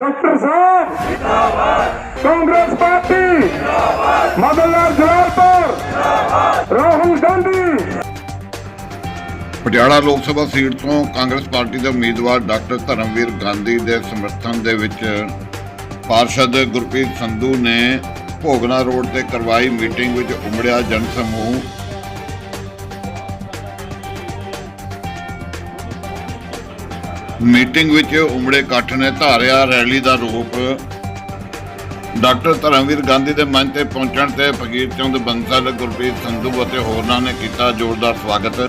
Doctor ਸਾਹਿਬ। ਜਿੰਦਾਬਾਦ Congress party. Jalalpur. Rahul Gandhi. Patiala Lok Sabha seat ਤੋਂ ਕਾਂਗਰਸ ਪਾਰਟੀ ਦੇ ਉਮੀਦਵਾਰ ਡਾਕਟਰ ਧਰਮਵੀਰ ਗਾਂਧੀ ਦੇ ਸਮਰਥਨ ਦੇ ਵਿੱਚ ਪਾਰਸ਼ਦ ਗੁਰਪ੍ਰੀਤ ਸੰਧੂ ਨੇ ਭੋਗਨਾ ਰੋਡ ਤੇ ਕਰਵਾਈ ਮੀਟਿੰਗ ਵਿੱਚ ਉਮੜਿਆ ਜਨ ਸਮੂਹ ਮੀਟਿੰਗ ਵਿੱਚ ਉਮੜੇ ਇਕੱਠ ਨੇ ਧਾਰਿਆ ਰੈਲੀ ਦਾ ਰੂਪ। ਡਾਕਟਰ ਧਰਮਵੀਰ ਗਾਂਧੀ ਦੇ ਮੰਚ ਤੇ ਪਹੁੰਚਣ ਤੇ ਫਕੀਰ ਚੰਦ ਬੰਸਲ, ਗੁਰਪ੍ਰੀਤ ਸੰਧੂ ਅਤੇ ਹੋਰਨਾਂ ਨੇ ਕੀਤਾ ਜ਼ੋਰਦਾਰ ਸਵਾਗਤ।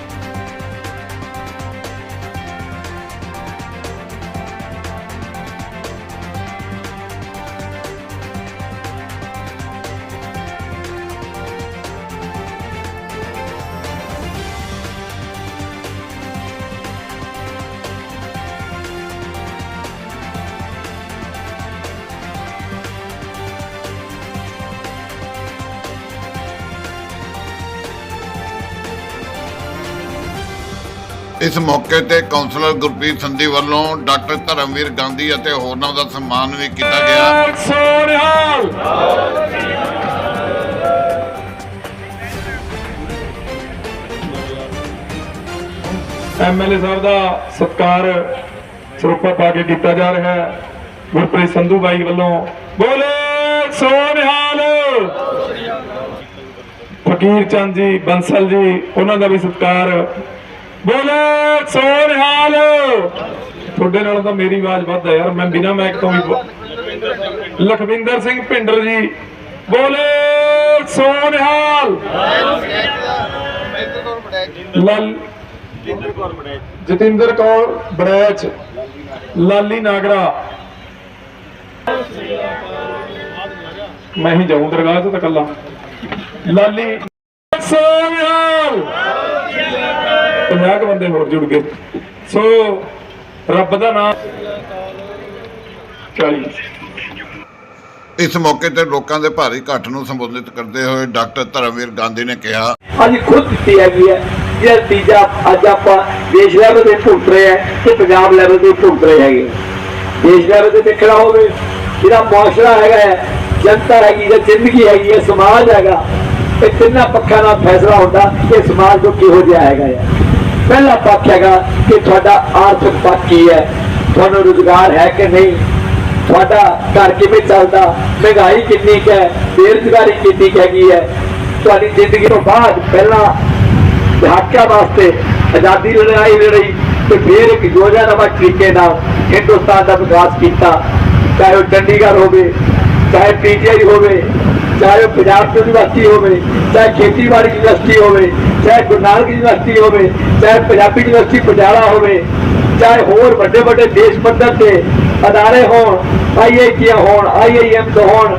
ਇਸ ਮੌਕੇ ਤੇ ਕਾਉਂਸਲਰ ਗੁਰਪ੍ਰੀਤ ਸੰਧੀ ਵੱਲੋਂ ਡਾਕਟਰ ਧਰਮਵੀਰ ਗਾਂਧੀ ਅਤੇ ਹੋਰਨਾਂ ਦਾ ਸਨਮਾਨ ਵੀ ਕੀਤਾ ਗਿਆ। ਸੋਨਿਹਾਲ ਐਮਐਲਏ ਸਾਹਿਬ ਦਾ ਸਤਕਾਰ ਸਰੂਪਾ ਪਾ ਕੇ ਕੀਤਾ ਜਾ ਰਿਹਾ ਹੈ। ਗੁਰਪ੍ਰੀਤ ਸੰਧੂ ਬਾਈ ਵੱਲੋਂ ਬੋਲੇ ਸੋਨਿਹਾਲ ਫਕੀਰ ਚੰਦ ਜੀ, ਬੰਸਲ ਜੀ, ਉਹਨਾਂ ਦਾ ਵੀ ਸਤਕਾਰ ਬੋਲੋ, ਸੋ ਨਿਹਾਲ। ਤੁਹਾਡੇ ਨਾਲ ਤਾਂ ਮੇਰੀ ਆਵਾਜ਼ ਵੱਧ ਹੈ ਯਾਰ, ਮੈਂ ਬਿਨਾ ਮੈਕ ਤੋਂ ਵੀ ਲਖਵਿੰਦਰ ਸਿੰਘ ਭਿੰਡਰ ਜੀ, ਬੋਲੇ ਸੋਨਿਹਾਲ ਲਾਲ ਜਤਿੰਦਰ ਕੌਰ ਬੜੈਚ, ਲਾਲੀ ਨਾਗਰਾ। ਮੈਂ ਹੀ ਜਾਊਂ ਦਰਗਾਹ ਤੇ ਤਾਂ ਕੱਲਾ ਲਾਲੀ ਸੋ ਨਿਹਾਲ। 50 ਕੁ ਬੰਦੇ ਹੋਰ ਜੁੜ ਗਏ। ਸੋ ਰੱਬ ਦਾ ਨਾਮ 40 ਇਸ ਮੌਕੇ ਤੇ ਲੋਕਾਂ ਦੇ ਭਾਰੀ ਇਕੱਠ ਨੂੰ ਸੰਬੋਧਿਤ ਕਰਦੇ ਹੋਏ ਡਾਕਟਰ ਧਰਮਵੀਰ ਗਾਂਧੀ ਨੇ ਕਿਹਾ ਅੱਜ ਖੁਦ ਦਿੱਤੀ ਹੈਗੀ ਹੈ। ਇਹ ਨਤੀਜਾ ਅੱਜ ਆਪਾਂ ਦੇਸ਼ ਲੈਵਲ ਤੇ ਭੁਗਤ ਰਹੇ ਹੈ ਤੇ ਪੰਜਾਬ ਲੈਵਲ ਤੇ ਭੁਗਤ ਰਹੇ ਹੈਗੇ। ਦੇਸ਼ ਲੈਵਲ ਤੇ ਦੇਖਣਾ ਹੋਵੇ ਜਿਹੜਾ ਮੁਆਸ਼ਰਾ ਹੈਗਾ ਹੈ, ਜਨਤਾ ਹੈਗੀ ਜਾਂ ਜ਼ਿੰਦਗੀ ਹੈਗੀ ਹੈ ਸਮਾਜ ਹੈਗਾ ਇਹ ਤਿੰਨਾਂ ਪੱਖਾਂ ਦਾ ਫੈਸਲਾ ਹੁੰਦਾ ਕਿ ਸਮਾਜ ਨੂੰ ਕਿਹੋ ਜਿਹਾ ਹੈਗਾ ਹੈ। ਪਹਿਲਾ ਪੱਖ ਹੈਗਾ ਕਿ ਤੁਹਾਡਾ ਆਰਥਿਕ ਪੱਖ ਕੀ ਹੈ? ਤੁਹਾਨੂੰ ਰੁਜ਼ਗਾਰ ਹੈ ਕਿ ਨਹੀਂ? ਤੁਹਾਡਾ ਘਰ ਕਿਵੇਂ ਚੱਲਦਾ? ਮਹਿੰਗਾਈ ਕਿੰਨੀ ਹੈ? ਬੇਰੁਜ਼ਗਾਰੀ ਕਿੰਨੀ ਕੁ ਹੈਗੀ ਹੈ? ਤੁਹਾਡੀ ਜ਼ਿੰਦਗੀ ਤੋਂ ਬਾਅਦ ਪਹਿਲਾਂ ਦਹਾਕਿਆਂ ਵਾਸਤੇ ਆਜ਼ਾਦੀ ਦੀ ਲੜਾਈ ਲੜੀ ਤੇ ਫਿਰ ਇੱਕ ਯੋਜਨਾਬੱਧ ਤਰੀਕੇ ਨਾਲ ਹਿੰਦੁਸਤਾਨ ਦਾ ਵਿਕਾਸ ਕੀਤਾ। ਚਾਹੇ ਉਹ ਚੰਡੀਗੜ੍ਹ ਹੋਵੇ, ਚਾਹੇ ਪੀਜੀਆਈ ਹੋਵੇ ਚਾਹੇ ਉਹ ਪੰਜਾਬ ਯੂਨੀਵਰਸਿਟੀ ਹੋਵੇ, ਚਾਹੇ ਖੇਤੀਬਾੜੀ ਯੂਨੀਵਰਸਿਟੀ ਹੋਵੇ, ਚਾਹੇ ਗੁਰੂ ਨਾਨਕ ਯੂਨੀਵਰਸਿਟੀ ਹੋਵੇ, ਚਾਹੇ ਪੰਜਾਬੀ ਯੂਨੀਵਰਸਿਟੀ ਪਟਿਆਲਾ ਹੋਵੇ, ਚਾਹੇ ਹੋਰ ਵੱਡੇ ਵੱਡੇ ਦੇਸ਼ ਪੱਧਰ ਤੇ ਅਦਾਰੇ ਹੋਣ ਆਈਆਈਟੀਆਂ ਹੋਣ ਆਈਆਈਐਮ ਹੋਣ,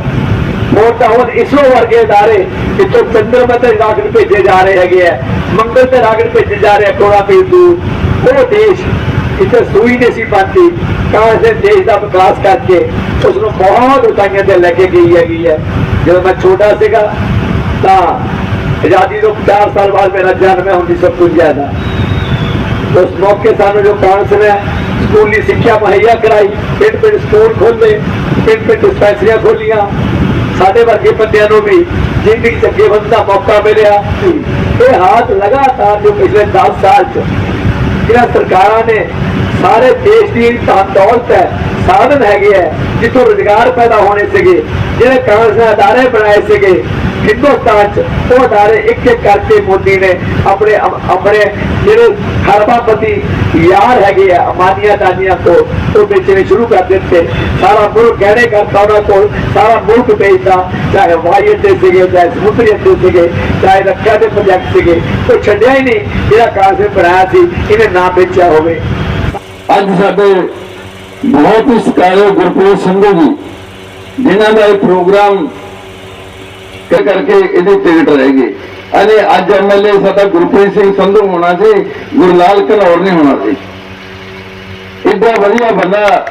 ਹੋਰ ਤਾਂ ਹੁਣ ਇਸਰੋ ਵਰਗੇ ਅਦਾਰੇ ਜਿੱਥੋਂ ਚੰਦਰਮਾ ਤੇ ਰਾਕਟ ਭੇਜੇ ਜਾ ਰਹੇ ਹੈਗੇ ਆ, ਮੰਗਲ ਤੇ ਰਾਕਟ ਭੇਜੇ ਜਾ ਰਹੇ ਆ ਮੀਲ ਦੂਰ ਉਹ ਦੇਸ਼ ਇੱਥੇ ਸੂਈ ਨਹੀਂ ਸੀ ਪਾਤੀ, ਤਾਂ ਇਸੇ ਦੇਸ਼ ਦਾ ਵਿਕਾਸ ਕਰਕੇ ਉਸ ਨੂੰ ਬਹੁਤ ਉਚਾਈਆਂ ਤੇ ਲੈ ਕੇ ਗਈ ਹੈਗੀ ਹੈ। ਜਦੋਂ ਮੈਂ ਛੋਟਾ ਸੀਗਾ, ਤਾਂ ਆਜ਼ਾਦੀ ਤੋਂ 50 ਸਾਲ ਬਾਅਦ ਮੇਰਾ ਜਨਮ ਹੈ ਹੁੰਦੀ ਸਭ 1950 ਜ਼ਿਆਦਾ ਉਸ ਮੌਕੇ ਸਾਨੂੰ ਜੋ ਕਾਉਂਸਲ ਹੈ ਸਕੂਲੀ ਸਿੱਖਿਆ ਮੁਹੱਈਆ ਕਰਾਈ ਪਿੰਡ ਪਿੰਡ ਸਕੂਲ ਖੋਲੇ ਪਿੰਡ ਪਿੰਡ ਡਿਸਪੈਂਸਰੀਆਂ ਖੋਲੀਆਂ ਸਾਡੇ ਵਰਗੇ ਬੰਦਿਆਂ ਨੂੰ ਵੀ ਜ਼ਿੰਦਗੀ ਚ ਅੱਗੇ ਵਧਣ ਦਾ ਮੌਕਾ ਮਿਲਿਆ, ਇਹ ਹਾਥ ਲਗਾਤਾਰ ਜੋ ਪਿਛਲੇ 10 ਸਾਲ ਚ ਜਿਹੜਾ ਸਰਕਾਰਾਂ ਨੇ ਸਾਰੇ ਦੇਸ਼ ਦੀ ਧਨ ਦੌਲਤ ਹੈ, ਸਾਧਨ ਹੈਗੇ ਹੈ, ਜਿੱਥੋਂ ਰੁਜ਼ਗਾਰ ਪੈਦਾ ਹੋਣੇ ਸੀਗੇ। ਜਿਹੜੇ ਕਾਂਗਰਸ ਨੇ ਅਦਾਰੇ ਬਣਾਏ ਸੀਗੇ, ਹਿੰਦੁਸਤਾਨ ਚ, ਉਹ ਅਦਾਰੇ ਇੱਕ ਇੱਕ ਕਰਕੇ ਮੋਦੀ ਨੇ ਆਪਣੇ ਆਪਣੇ ਜਿਹੜੇ ਖਰਬਾਪਤੀ ਯਾਰ ਹੈਗੇ ਆ, ਅਮਾਨੀਆਂ ਦਾਨੀਆਂ ਤੋਂ, ਉਹ ਵੇਚਣੇ ਸ਼ੁਰੂ ਕਰ ਦਿੱਤੇ। ਸਾਰਾ ਮੁਲਕ ਗਹਿਣੇ ਕਰਤਾ ਉਹਨਾਂ ਕੋਲ, ਸਾਰਾ ਮੁਲਕ ਵੇਚਦਾ, ਚਾਹੇ ਹਵਾਈ ਅੱਡੇ ਸੀਗੇ, ਚਾਹੇ ਸਮੁੰਦਰੀ ਅੱਡੇ ਸੀਗੇ, ਚਾਹੇ ਰੱਖਿਆ ਦੇ ਪ੍ਰੋਜੈਕਟ ਸੀਗੇ। ਉਹ ਛੱਡਿਆ ਹੀ ਨਹੀਂ, ਜਿਹੜਾ ਕਾਂਗਰਸ ਨੇ ਬਣਾਇਆ ਸੀ, ਇਹਨੇ ਨਾ ਵੇਚਿਆ ਹੋਵੇ। ਅੱਜ ਸਾਡੇ ਬਹੁਤ ਹੀ ਸਤਿਕਾਰਯੋਗ ਗੁਰਪ੍ਰੀਤ ਸਿੰਘ ਜੀ ਜਿਨ੍ਹਾਂ ਦਾ ਇਹ ਪ੍ਰੋਗਰਾਮ ਕਰਕੇ ਇਹਦੀ ਟਿਕਟ ਰਹਿ ਗਈ ਅਨੇ ਅੱਜ ਐਮਐਲਏ ਸਾਡਾ ਗੁਰਪ੍ਰੀਤ ਸਿੰਘ ਸੰਧੂ ਹੋਣਾ ਸੀ ਗੁਰਲਾਲ ਘਨੌਰ ਨਹੀਂ ਹੋਣਾ ਸੀ। ਇੱਡਾ ਵਧੀਆ ਬੰਦਾ,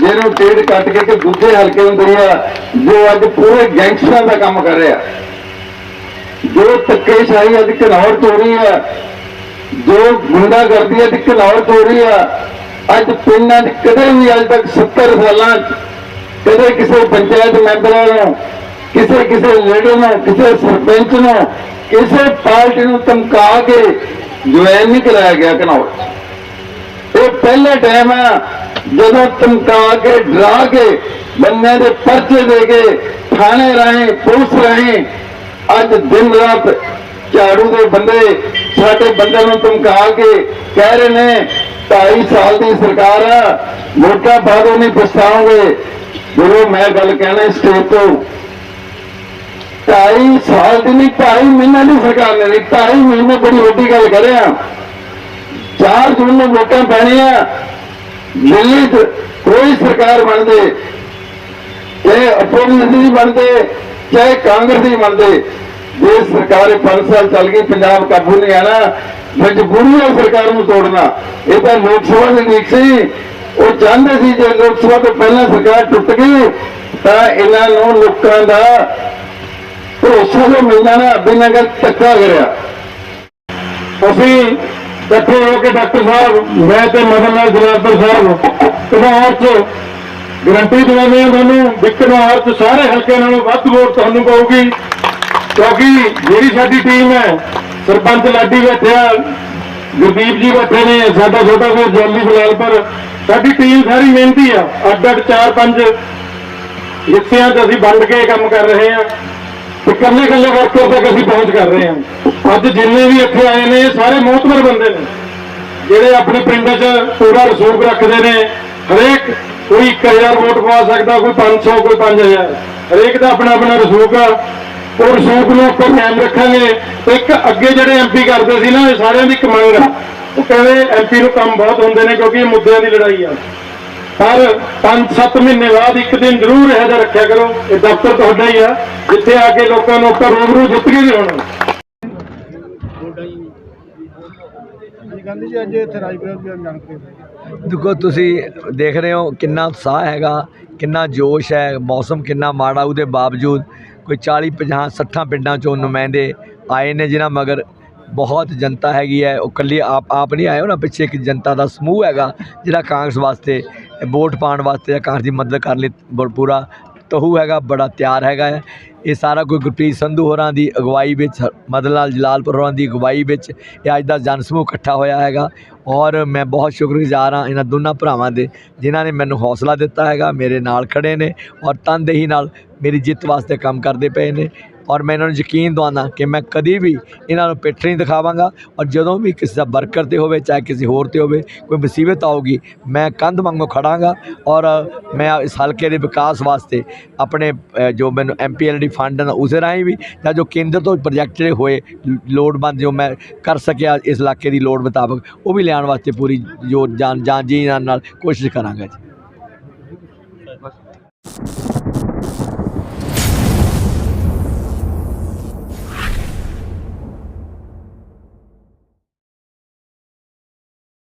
ਜਿਹਨੂੰ ਟਿਕਟ ਕੱਟ ਕੇ ਕਿ ਦੂਜੇ ਹਲਕੇ ਹੁੰਦੇ ਆ ਜੋ ਅੱਜ ਪੂਰੇ ਗੈਂਗਸਟਰਾਂ ਦਾ ਕੰਮ ਕਰ ਰਿਹਾ। ਜੋ ਧੱਕੇਸ਼ਾਹੀ ਅੱਜ ਘਨੌਰ ਤੋਂ ਰਹੀ ਹੈ, ਜੋ ਗੁੰਡਾਗਰਦੀ ਅੱਜ ਘਨੌਰ ਤੋਂ ਰਹੀ ਆ ਅੱਜ ਪਿੰਡਾਂ 'ਚ ਕਦੇ ਵੀ ਅੱਜ ਤੱਕ 70 ਸਾਲਾਂ 'ਚ ਕਦੇ ਕਿਸੇ ਪੰਚਾਇਤ ਮੈਂਬਰਾਂ ਨੂੰ, ਕਿਸੇ ਕਿਸੇ ਲੀਡਰ ਨੂੰ, ਕਿਸੇ ਸਰਪੰਚ ਨੂੰ, ਕਿਸੇ ਪਾਰਟੀ ਨੂੰ ਧਮਕਾ ਕੇ ਜੁਆਇਨ ਨਹੀਂ ਕਰਾਇਆ ਗਿਆ ਘਨੌਰ। ਇਹ ਪਹਿਲਾ ਟਾਈਮ ਆ ਜਦੋਂ ਧਮਕਾ ਕੇ, ਡਰਾ ਕੇ ਬੰਦਿਆਂ ਦੇ ਪਰਚੇ ਦੇ ਕੇ ਥਾਣੇ ਰਾਹੀਂ, ਪੁਲਿਸ ਰਾਹੀਂ ਅੱਜ ਦਿਨ ਰਾਤ ਝਾੜੂ ਦੇ ਬੰਦੇ ਸਾਡੇ ਬੰਦਿਆਂ ਨੂੰ ਧਮਕਾ ਕੇ ਕਹਿ ਰਹੇ ਨੇ 2.5 ਸਾਲ ਦੀ ਸਰਕਾਰ ਆ ਵੋਟਾਂ ਬਾਅਦੋਂ ਨਹੀਂ ਪਛਤਾਓਗੇ ਜਦੋਂ ਮੈਂ ਗੱਲ ਕਹਿਣਾ ਸਟੇਜ ਤੋਂ ਢਾਈ ਸਾਲ ਦੀ ਨਹੀਂ, ਢਾਈ ਮਹੀਨੇ ਦੀ ਸਰਕਾਰ ਨੇ ਨਹੀਂ ਢਾਈ ਮਹੀਨੇ ਬੜੀ ਵੱਡੀ ਗੱਲ ਕਰਿਆ ਰਿਹਾ। 4 ਜੂਨ ਨੂੰ ਵੋਟਾਂ ਪੈਣੀਆਂ। ਦਿੱਲੀ ਕੋਈ ਸਰਕਾਰ ਬਣਦੇ, ਚਾਹੇ ਅਪੋਜ਼ਿਸ਼ਨ ਦੀ ਬਣਦੇ, ਚਾਹੇ ਕਾਂਗਰਸ ਦੀ ਬਣਦੇ, ਜੇ ਸਰਕਾਰ 5 ਸਾਲ ਚੱਲ ਗਈ, ਪੰਜਾਬ ਕਾਬੂ ਨਹੀਂ ਆਣਾ ਮਜਬੂਰੀ ਹੈ ਸਰਕਾਰ ਨੂੰ ਤੋੜਨਾ। ਇਹ ਤਾਂ ਲੋਕ ਸਭਾ ਦੀ ਨੀਕ ਸੀ। ਉਹ ਚਾਹੁੰਦੇ ਸੀ ਜੇ ਲੋਕ ਸਭਾ ਤੋਂ ਪਹਿਲਾਂ ਸਰਕਾਰ ਟੁੱਟ ਗਈ, ਤਾਂ ਇਹਨਾਂ ਨੂੰ ਲੋਕਾਂ ਦਾ ਭਰੋਸਾ ਜੋ ਮਿਲਣਾ ਨਾ ਬਿਨਾਂ ਗੱਲ ਧੱਕਾ ਕਰਿਆ ਅਸੀਂ ਇਕੱਠੇ ਹੋ ਕੇ ਡਾਕਟਰ ਸਾਹਿਬ, ਮੈਂ ਤੇ ਮਦਨ ਲਾਲ ਜਲਾਲਪੁਰ ਸਾਹਿਬ ਕਨੌਰ ਚ ਗਰੰਟੀ ਦਿਵਾਉਂਦੇ ਹਾਂ ਤੁਹਾਨੂੰ, ਵੀ ਕਨੌਰ ਚ ਸਾਰੇ ਹਲਕੇ ਨਾਲੋਂ ਵੱਧ ਵੋਟ ਤੁਹਾਨੂੰ ਪਾਊਗੀ। ਕਿਉਂਕਿ ਜਿਹੜੀ ਸਾਡੀ ਟੀਮ ਹੈ, ਸਰਪੰਚ ਲਾਡੀ ਬੈਠਿਆ, ਗੁਰਦੀਪ ਜੀ ਬੈਠੇ ਨੇ, ਸਾਡਾ ਛੋਟਾ ਵੀਰ ਜੋਲੀ ਜਲਾਲਪੁਰ ਸਾਡੀ ਟੀਮ ਸਾਰੀ ਮਿਹਨਤੀ ਆ। ਅੱਡ ਅੱਡ ਚਾਰ ਪੰਜ ਹਿੱਸਿਆਂ 'ਚ ਅਸੀਂ ਵੰਡ ਕੇ ਕੰਮ ਕਰ ਰਹੇ ਹਾਂ ਤੇ ਕੱਲੇ ਕੱਲੇ ਵਰਕਰ ਤੱਕ ਅਸੀਂ ਪਹੁੰਚ ਕਰ ਰਹੇ ਹਾਂ ਅੱਜ ਜਿੰਨੇ ਵੀ ਇੱਥੇ ਆਏ ਨੇ ਸਾਰੇ ਮੋਹਤਵਰ ਬੰਦੇ ਨੇ। ਜਿਹੜੇ ਆਪਣੇ ਪਿੰਡ 'ਚ ਪੂਰਾ ਰਸੂਖ ਰੱਖਦੇ ਨੇ। ਹਰੇਕ ਕੋਈ 1000 ਵੋਟ ਪਾ ਸਕਦਾ, ਕੋਈ 500 ਕੋਈ 5000 ਹਰੇਕ ਦਾ ਆਪਣਾ ਆਪਣਾ ਰਸੂਖ ਆ। ਉਹ ਰਸੂਖ ਨੂੰ ਆਪਾਂ ਕਾਇਮ ਰੱਖਾਂਗੇ। ਇੱਕ ਅੱਗੇ ਜਿਹੜੇ ਐਮਪੀ ਕਰਦੇ ਸੀ ਨਾ, ਇਹ ਸਾਰਿਆਂ ਦੀ ਇੱਕ ਮੰਗ ਆ। ਉਹ ਕਹਿੰਦੇ ਐਮਪੀ ਨੂੰ ਕੰਮ ਬਹੁਤ ਹੁੰਦੇ ਨੇ ਕਿਉਂਕਿ ਇਹ ਮੁੱਦਿਆਂ ਦੀ ਲੜਾਈ ਆ। ਪਰ 5-7 ਮਹੀਨੇ ਬਾਅਦ ਇੱਕ ਦਿਨ ਜ਼ਰੂਰ ਇਹੋ ਜਿਹਾ ਰੱਖਿਆ ਕਰੋ ਇਹ ਦਫ਼ਤਰ ਤੁਹਾਡਾ ਹੀ ਆ ਜਿੱਥੇ ਆ ਕੇ ਲੋਕਾਂ ਨੂੰ ਆਪਾਂ ਰੂਬਰੂ ਜਿੱਤ ਕੇ ਵੀ ਆਉਣਾ ਗਾਂਧੀ ਜੀ ਅੱਜ ਇੱਥੇ ਰਾਜਪੁਰਾ ਦੀ ਜਾਣਕਾਰੀ ਦੇਖੋ ਤੁਸੀਂ ਦੇਖ ਰਹੇ ਹੋ ਕਿੰਨਾ ਉਤਸ਼ਾਹ ਹੈਗਾ ਕਿੰਨਾ ਜੋਸ਼ ਹੈ ਮੌਸਮ ਕਿੰਨਾ ਮਾੜਾ ਉਹਦੇ ਬਾਵਜੂਦ ਕੋਈ 40 50 60 ਪਿੰਡਾਂ ਚੋਂ ਨੁਮਾਇੰਦੇ ਆਏ ਨੇ ਜਿਨ੍ਹਾਂ ਮਗਰ ਬਹੁਤ ਜਨਤਾ ਹੈਗੀ ਹੈ, ਉਹ ਕੱਲੀ ਆਪ ਆਪ ਨਹੀਂ ਆਏ ਉਹਨਾਂ ਪਿੱਛੇ ਇੱਕ ਜਨਤਾ ਦਾ ਸਮੂਹ ਹੈਗਾ, ਜਿਹੜਾ ਕਾਂਗਰਸ ਵਾਸਤੇ, ਵੋਟ ਪਾਉਣ ਵਾਸਤੇ ਜਾਂ ਕਾਂਗਰਸ ਦੀ ਮਦਦ ਕਰਨ ਲਈ ਬ- ਪੂਰਾ ਤਹੂ ਹੈਗਾ, ਬੜਾ ਤਿਆਰ ਹੈਗਾ ਹੈ। ਇਹ ਸਾਰਾ ਕੋਈ ਗੁਰਪ੍ਰੀਤ ਸੰਧੂ ਹੋਰਾਂ ਦੀ ਅਗਵਾਈ ਵਿੱਚ, ਮਦਨ ਲਾਲ ਜਲਾਲਪੁਰ ਹੋਰਾਂ ਦੀ ਅਗਵਾਈ ਵਿੱਚ, ਇਹ ਅੱਜ ਦਾ ਜਨ ਸਮੂਹ ਇਕੱਠਾ ਹੋਇਆ ਹੈਗਾ। ਔਰ ਮੈਂ ਬਹੁਤ ਸ਼ੁਕਰਗੁਜ਼ਾਰ ਹਾਂ ਇਹਨਾਂ ਦੋਨਾਂ ਭਰਾਵਾਂ ਦੇ, ਜਿਨ੍ਹਾਂ ਨੇ ਮੈਨੂੰ ਹੌਸਲਾ ਦਿੱਤਾ ਹੈਗਾ, ਮੇਰੇ ਨਾਲ ਖੜੇ ਨੇ ਔਰ ਤਨਦੇਹੀ ਨਾਲ ਮੇਰੀ ਜਿੱਤ ਵਾਸਤੇ ਕੰਮ ਕਰਦੇ ਪਏ ਨੇ। ਔਰ ਮੈਂ ਇਹਨਾਂ ਨੂੰ ਯਕੀਨ ਦਵਾਉਂਦਾ ਕਿ ਮੈਂ ਕਦੀ ਵੀ ਇਹਨਾਂ ਨੂੰ ਪਿੱਠ ਨਹੀਂ ਦਿਖਾਵਾਂਗਾ। ਔਰ ਜਦੋਂ ਵੀ ਕਿਸੇ ਦਾ ਵਰਕਰ ਤੇ ਹੋਵੇ, ਚਾਹੇ ਕਿਸੇ ਹੋਰ ਤੇ ਹੋਵੇ, ਕੋਈ ਮੁਸੀਬਤ ਆਊਗੀ, ਮੈਂ ਕੰਧ ਵਾਂਗੂ ਖੜਾਂਗਾ। ਔਰ ਮੈਂ ਇਸ ਹਲਕੇ ਦੇ ਵਿਕਾਸ ਵਾਸਤੇ ਆਪਣੇ ਜੋ ਮੈਨੂੰ ਐਮਪੀਐਲਡੀ ਫੰਡ ਹਨ ਉਸੇ ਰਾਹੀਂ ਵੀ ਜਾਂ ਜੋ ਕੇਂਦਰ ਤੋਂ ਪ੍ਰੋਜੈਕਟ ਜਿਹੜੇ ਹੋਏ, ਲੋੜਵੰਦ ਜੋ ਮੈਂ ਕਰ ਸਕਿਆ ਇਸ ਇਲਾਕੇ ਦੀ ਲੋੜ ਮੁਤਾਬਕ, ਉਹ ਵੀ ਲਿਆਉਣ ਵਾਸਤੇ ਪੂਰੀ ਜੋ ਜਾਨ ਜਾਨ ਜੀ ਨਾਲ ਨਾਲ ਕੋਸ਼ਿਸ਼ ਕਰਾਂਗਾ ਜੀ।